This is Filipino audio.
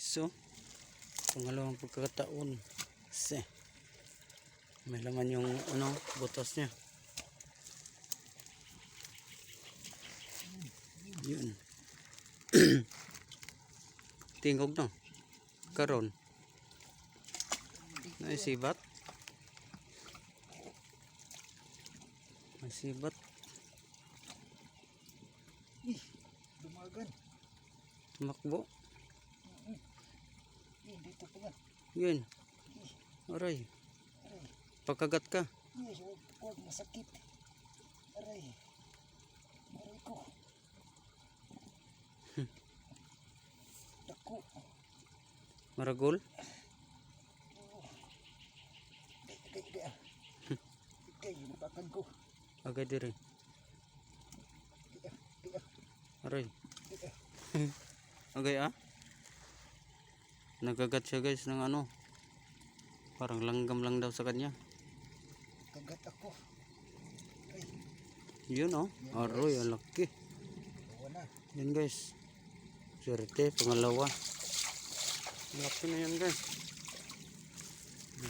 So, pangalawang pagkakataon. Kasi, may laman yung ano, butas niya. Yun. Tingog no. Karon. Naisibat. Naisibat. Dumagan. Tumakbo. Yun. Aray. Pagkagat ka. Yes, huwag, masakit. Aray. Aray ko. Dako. Maragol. Bakal ko. Dire. Di ah, Aray. Agay ah. Nagagat siya guys ng ano. Parang langgam lang daw sa kanya. Kagat ako. Aray, Yun oh. Aroy, ang laki. Yan guys. Swerte, pangalawa. Laki na yan guys.